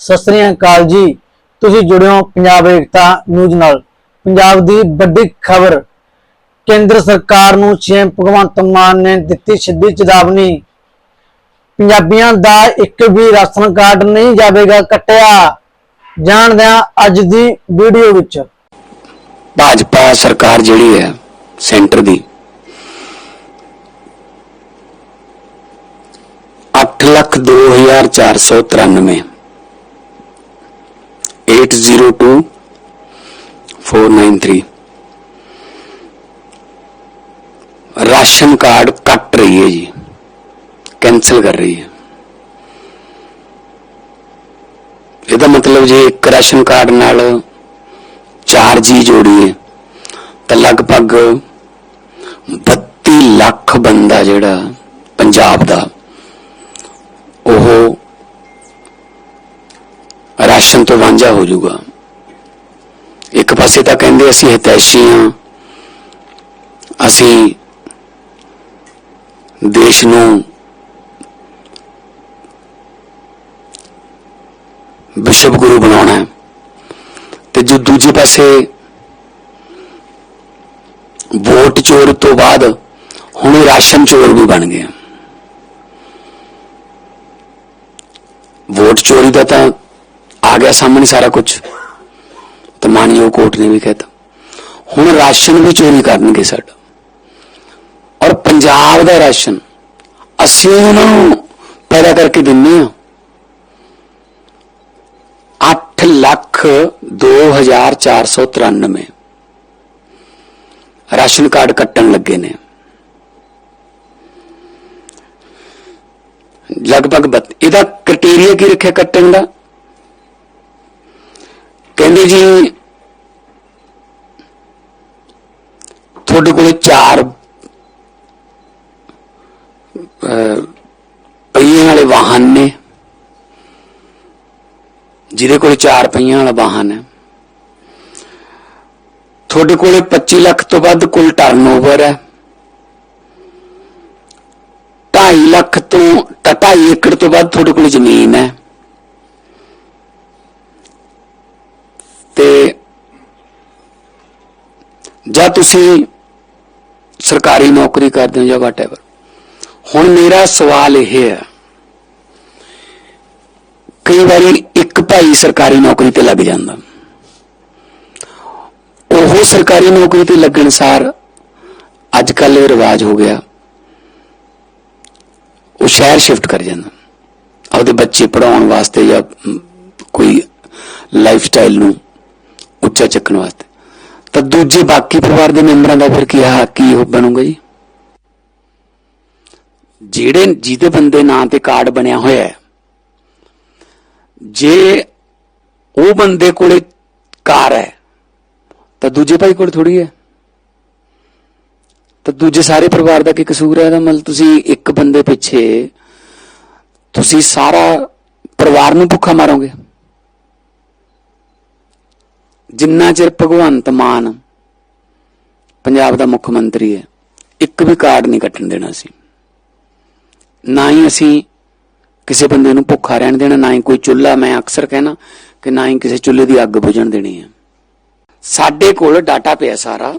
ਸਤਿ ਸ੍ਰੀ ਅਕਾਲ ਜੀ। ਤੁਸੀਂ ਜੁੜਿਓ ਪੰਜਾਬ ਏਕਤਾ ਨਿਊਜ਼ ਨਾਲ। ਪੰਜਾਬ ਦੀ ਵੱਡੀ ਖਬਰ, ਕੇਂਦਰ ਸਰਕਾਰ ਨੂੰ ਸੀਐਮ ਭਗਵੰਤ ਮਾਨ ਨੇ ਦਿੱਤੀ ਸਿੱਧੀ ਚੇਤਾਵਨੀ। ਪੰਜਾਬੀਆਂ ਦਾ ਇੱਕ ਵੀ ਰਾਸ਼ਨ ਕਾਰਡ ਨਹੀਂ ਜਾਵੇਗਾ ਕੱਟਿਆ। ਜਾਣਦੇ ਹਾਂ ਅੱਜ ਦੀ ਵੀਡੀਓ ਵਿੱਚ। ਭਾਜਪਾ ਸਰਕਾਰ ਜਿਹੜੀ ਹੈ, ਸੈਂਟਰ ਦੀ 802493 802 493 ਰਾਸ਼ਨ ਕਾਰਡ ਕੱਟ ਰਹੀ ਹੈ ਜੀ। ਕੈਨਸਲ ਕਰ ਰਹੀ ਹੈ। ਇਹਦਾ ਮਤਲਬ ਜੇ ਇੱਕ ਰਾਸ਼ਨ ਕਾਰਡ ਨਾਲ 4 ਜੀ ਜੋੜੀਏ ਤਾਂ ਲਗਭਗ 32 ਲੱਖ ਬੰਦਾ ਜਿਹੜਾ ਪੰਜਾਬ ਦਾ ਉਹ ਰਾਸ਼ਨ ਤੋਂ ਵਾਂਝਾ ਹੋ ਜਾਊਗਾ। ਇੱਕ ਪਾਸੇ ਤਾਂ ਕਹਿੰਦੇ ਅਸੀਂ ਹਿਤੈਸ਼ੀ ਹਾਂ। ਅਸੀਂ ਦੇਸ਼ ਨੂੰ ਵਿਸ਼ਵ ਗੁਰੂ ਬਣਾਉਣਾ ਹੈ। ਤੇ ਜੋ ਦੂਜੇ ਪਾਸੇ ਵੋਟ ਚੋਰ ਤੋਂ ਬਾਅਦ ਹੁਣ ਰਾਸ਼ਨ ਚੋਰ ਵੀ ਬਣ ਗਏ ਵੋਟ ਚੋਰੀ ਦਾ ਤਾਂ ਗਿਆ ਸਾਹਮਣੇ ਸਾਰਾ ਕੁਝ। ਤੇ ਮਾਨਯੋਗ ਕੋਰਟ ਨੇ ਵੀ ਕਹਿਤਾ। ਹੁਣ ਰਾਸ਼ਨ ਵੀ ਚੋਰੀ ਕਰਨਗੇ ਸਾਡਾ। ਔਰ ਪੰਜਾਬ ਦਾ ਰਾਸ਼ਨ ਅਸੀਂ ਉਹਨਾਂ ਨੂੰ ਪੈਦਾ ਕਰਕੇ ਦਿੰਨੇ ਆ 8 ਲੱਖ 2493 ਰਾਸ਼ਨ ਕਾਰਡ ਕੱਟਣ ਲੱਗੇ ਨੇ। ਲਗਭਗ ਇਹਦਾ ਕ੍ਰਾਈਟੇਰੀਆ ਕੀ ਰੱਖਿਆ ਕੱਟਣ ਦਾ? ਕਹਿੰਦੇ ਜੀ, ਤੁਹਾਡੇ ਕੋਲ ਚਾਰ ਪਹੀਆਂ ਵਾਲੇ ਵਾਹਨ ਨੇ। ਜਿਹਦੇ ਕੋਲ ਚਾਰ ਪਹੀਆਂ ਵਾਲਾ ਵਾਹਨ ਹੈ। ਤੁਹਾਡੇ ਕੋਲੇ 25 ਲੱਖ ਤੋਂ ਵੱਧ ਕੁੱਲ ਟਰਨਓਵਰ ਹੈ। 2.5 ਲੱਖ ਤੋਂ, ਤਾਂ 2.5 ਏਕੜ ਤੋਂ ਵੱਧ ਤੁਹਾਡੇ ਕੋਲ ਜ਼ਮੀਨ ਹੈ ਤੇ ਜਾਂ ਤੁਸੀਂ ਸਰਕਾਰੀ ਨੌਕਰੀ ਕਰਦੇ ਹੋ ਜਾਂ ਵਾਟਐਵਰ ਹੁਣ ਮੇਰਾ ਸਵਾਲ ਇਹ ਹੈ, ਕਈ ਵਾਰੀ ਇੱਕ ਭਾਈ ਸਰਕਾਰੀ ਨੌਕਰੀ ਤੇ ਲੱਗ ਜਾਂਦਾ। ਉਹ ਸਰਕਾਰੀ ਨੌਕਰੀ ਤੇ ਲੱਗਣ ਸਾਰ ਅੱਜ ਕੱਲ ਇਹ ਰਿਵਾਜ ਹੋ ਗਿਆ, ਉਹ ਸ਼ਹਿਰ ਸ਼ਿਫਟ ਕਰ ਜਾਂਦਾ। ਆਪਦੇ ਬੱਚੇ ਪੜਾਉਣ ਵਾਸਤੇ ਜਾਂ ਕੋਈ ਲਾਈਫ ਸਟਾਈਲ ਨੂੰ ਉੱਚਾ ਚੱਕਣ ਵਾਸਤੇ। ਦੂਜੇ ਬਾਕੀ ਪਰਿਵਾਰ ਦੇ ਮੈਂਬਰਾਂ ਦਾ ਫਿਰ ਕੀ ਹਾ ਕੀ ਉਹ ਬਣੂਗਾ ਜੀ? ਜਿਹੜੇ ਜਿਹਦੇ ਬੰਦੇ ਨਾਂ ਤੇ ਕਾਰਡ ਬਣਿਆ ਹੋਇਆ ਹੈ, ਜੇ ਉਹ ਬੰਦੇ ਕੋਲੇ ਕਾਰ ਹੈ, ਤਾਂ ਦੂਜੇ ਭਾਈ ਕੋਲ ਥੋੜੀ ਹੈ। ਤਾਂ ਦੂਜੇ ਸਾਰੇ ਪਰਿਵਾਰ ਦਾ ਕੀ ਕਸੂਰ ਹੈ ਇਹਦਾ? ਮਤਲਬ ਤੁਸੀਂ ਇੱਕ ਬੰਦੇ ਪਿੱਛੇ ਤੁਸੀਂ ਸਾਰਾ ਪਰਿਵਾਰ ਨੂੰ ਭੁੱਖਾ ਮਾਰੋਗੇ। ਜਿੰਨਾ ਚਿਰ ਭਗਵੰਤ ਮਾਨ ਪੰਜਾਬ ਦਾ ਮੁੱਖ ਮੰਤਰੀ ਹੈ, ਇੱਕ ਵੀ ਕਾਰਡ ਨਹੀਂ ਕੱਟਣ ਦੇਣਾ ਸੀ। ਨਾ ਹੀ ਅਸੀਂ ਕਿਸੇ ਬੰਦੇ ਨੂੰ ਭੁੱਖਾ ਰਹਿਣ ਦੇਣਾ, ਨਾ ਹੀ ਕੋਈ ਚੁੱਲ੍ਹਾ, ਮੈਂ ਅਕਸਰ ਕਹਿਣਾ ਕਿ ਨਾ ਹੀ ਕਿਸੇ ਚੁੱਲ੍ਹੇ ਦੀ ਅੱਗ ਬੁਝਣ ਦੇਣੀ ਹੈ। ਸਾਡੇ ਕੋਲ ਡਾਟਾ ਪਿਆ ਸਾਰਾ।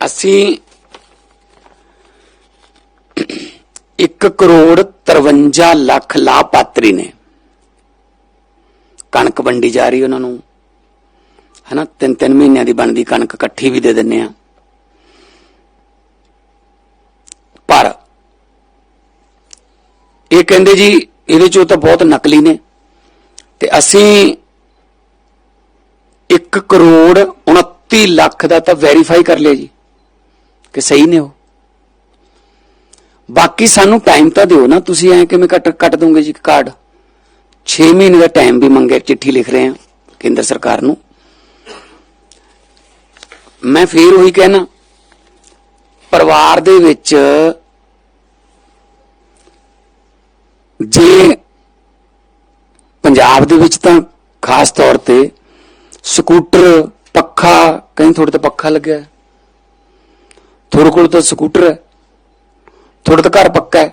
ਅਸੀਂ 1 ਕਰੋੜ 53 ਲੱਖ ਲਾਭਪਾਤਰੀ ਨੇ। ਕਣਕ ਵੰਡੀ ਜਾ ਰਹੀ ਉਹਨਾਂ ਨੂੰ। ਹਨਾ, ਤਿੰਨ ਤਿੰਨ ਮਹੀਨਿਆਂ ਦੀ ਬਣਦੀ ਕਣਕ ਇਕੱਠੀ ਵੀ ਦੇ ਦਿੰਨੇ ਆ ਪਰ ਇਹ ਕਹਿੰਦੇ ਜੀ, ਇਹਦੇ ਚੋਂ ਤਾਂ ਬਹੁਤ ਨਕਲੀ ਨੇ। ਤੇ ਅਸੀਂ 1 ਕਰੋੜ 29 ਲੱਖ ਦਾ ਤਾਂ ਵੈਰੀਫਾਈ ਕਰ ਲਿਆ ਜੀ, ਕਿ ਸਹੀ ਨੇ ਉਹ। ਬਾਕੀ ਸਾਨੂੰ ਟਾਈਮ ਤਾਂ ਦਿਓ ਨਾ, ਤੁਸੀਂ ਐ ਕਿਵੇਂ ਕੱਟ ਕੱਟ ਦੋਗੇ ਜੀ ਕਾਰਡ 6 ਮਹੀਨੇ ਦਾ ਟਾਈਮ ਵੀ ਮੰਗਿਆ, ਚਿੱਠੀ ਲਿਖ ਰਹੇ ਆ ਕੇਂਦਰ ਸਰਕਾਰ ਨੂੰ ਮੈਂ ਫੇਰ ਉਹੀ ਕਹਿਣਾ, ਪਰਿਵਾਰ ਦੇ ਵਿੱਚ ਜੇ ਪੰਜਾਬ ਦੇ ਵਿੱਚ ਤਾਂ ਖਾਸ ਤੌਰ ਤੇ ਸਕੂਟਰ ਪੱਖਾ ਕहीं ਤੁਹਾਡੇ ਤੇ ਪੱਖਾ ਲੱਗਿਆ ਹੈ। ਤੁਹਾਡੇ ਕੋਲ ਤਾਂ ਸਕੂਟਰ ਹੈ ਥੋੜੇ ਤਾਂ ਘਰ ਪੱਕਾ ਹੈ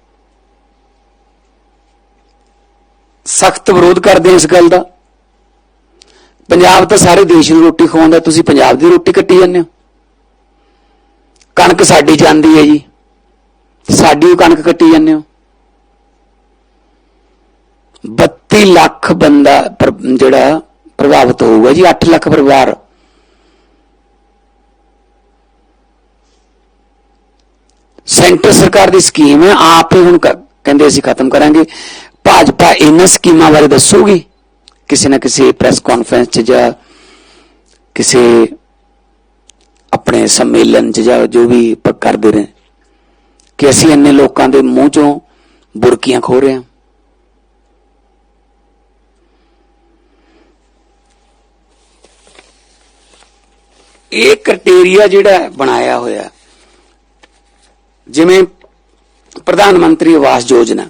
ਸਖਤ ਵਿਰੋਧ ਕਰਦੇ ਇਸ ਗੱਲ ਦਾ। ਪੰਜਾਬ ਤਾਂ ਸਾਰੇ ਦੇਸ਼ ਨੂੰ ਰੋਟੀ ਖਵਾਉਂਦਾ, ਤੁਸੀਂ ਪੰਜਾਬ ਦੀ ਰੋਟੀ ਕੱਟੀ ਜਾਂਦੇ ਹੋ। ਕਣਕ ਸਾਡੀ ਜਾਂਦੀ ਹੈ ਜੀ। ਸਾਡੀ ਕਣਕ ਕੱਟੀ ਜਾਂਦੇ ਹੋ। 32 ਲੱਖ ਬੰਦਾ ਜਿਹੜਾ ਪ੍ਰਭਾਵਿਤ ਹੋਊਗਾ ਜੀ 8 ਲੱਖ ਪਰਿਵਾਰ। ਸੈਂਟਰ ਸਰਕਾਰ ਦੀ ਸਕੀਮ ਹੈ, ਆਪ ਹੀ ਹੁਣ ਕਹਿੰਦੇ ਅਸੀਂ ਖਤਮ ਕਰਾਂਗੇ। ਭਾਜਪਾ ਇਹਨਾਂ ਸਕੀਮਾਂ ਬਾਰੇ ਦੱਸੂਗੀ? ਕਿਸੇ ਨਾ ਕਿਸੇ ਪ੍ਰੈਸ ਕਾਨਫਰੰਸ 'ਚ ਜਾਂ ਕਿਸੇ ਆਪਣੇ ਸੰਮੇਲਨ 'ਚ ਜਾਂ ਜੋ ਵੀ ਕਰਦੇ ਰਹੇ ਕਿ ਅਸੀਂ ਇੰਨੇ ਲੋਕਾਂ ਦੇ ਮੂੰਹ 'ਚੋਂ ਬੁਰਕੀਆਂ ਖੋ ਰਹੇ ਹਾਂ। ਇਹ ਕ੍ਰਾਈਟੇਰੀਆ ਜਿਹੜਾ ਬਣਾਇਆ ਹੋਇਆ, ਜਿਵੇਂ ਪ੍ਰਧਾਨ ਮੰਤਰੀ ਆਵਾਸ ਯੋਜਨਾ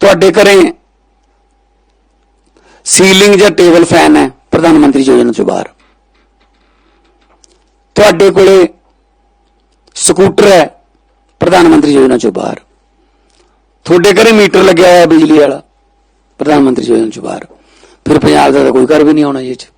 ਤੁਹਾਡੇ ਘਰੇ ਸੀਲਿੰਗ ਜਾਂ ਟੇਬਲ ਫੈਨ ਹੈ, ਪ੍ਰਧਾਨ ਮੰਤਰੀ ਯੋਜਨਾ ਤੋਂ ਬਾਹਰ। ਤੁਹਾਡੇ ਕੋਲੇ ਸਕੂਟਰ ਹੈ, ਪ੍ਰਧਾਨ ਮੰਤਰੀ ਯੋਜਨਾ ਤੋਂ ਬਾਹਰ। ਤੁਹਾਡੇ ਘਰੇ ਮੀਟਰ ਲੱਗਿਆ ਹੋਇਆ ਬਿਜਲੀ ਵਾਲਾ, ਪ੍ਰਧਾਨ ਮੰਤਰੀ ਯੋਜਨਾ ਤੋਂ ਬਾਹਰ। ਫਿਰ ਪੰਜਾਬ ਦਾ ਤਾਂ ਕੋਈ ਘਰ ਵੀ ਨਹੀਂ ਆਉਣਾ ਜੀ ਇਹ 'ਚ।